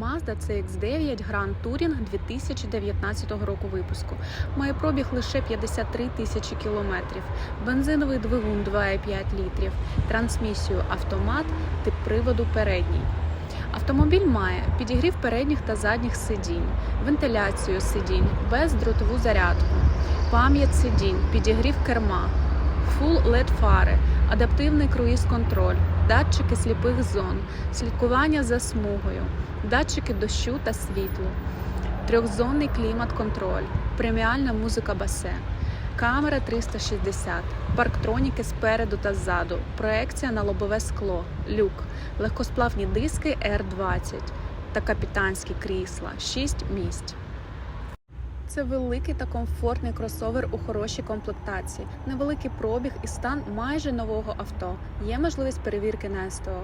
Mazda CX-9 Grand Touring 2019 року випуску. Має пробіг лише 53 тисячі кілометрів, бензиновий двигун 2,5 літрів, трансмісію автомат, тип приводу передній. Автомобіль має підігрів передніх та задніх сидінь, вентиляцію сидінь, бездротову зарядку, пам'ять сидінь, підігрів керма, Full LED фари, адаптивний круїз-контроль, датчики сліпих зон, слідкування за смугою, датчики дощу та світлу, трьохзонний клімат-контроль, преміальна музика басе, камера 360, парктроніки спереду та ззаду, проекція на лобове скло, люк, легкосплавні диски R20 та капітанські крісла, 6 місць. Це великий та комфортний кросовер у хорошій комплектації, невеликий пробіг і стан майже нового авто. Є можливість перевірки на СТО.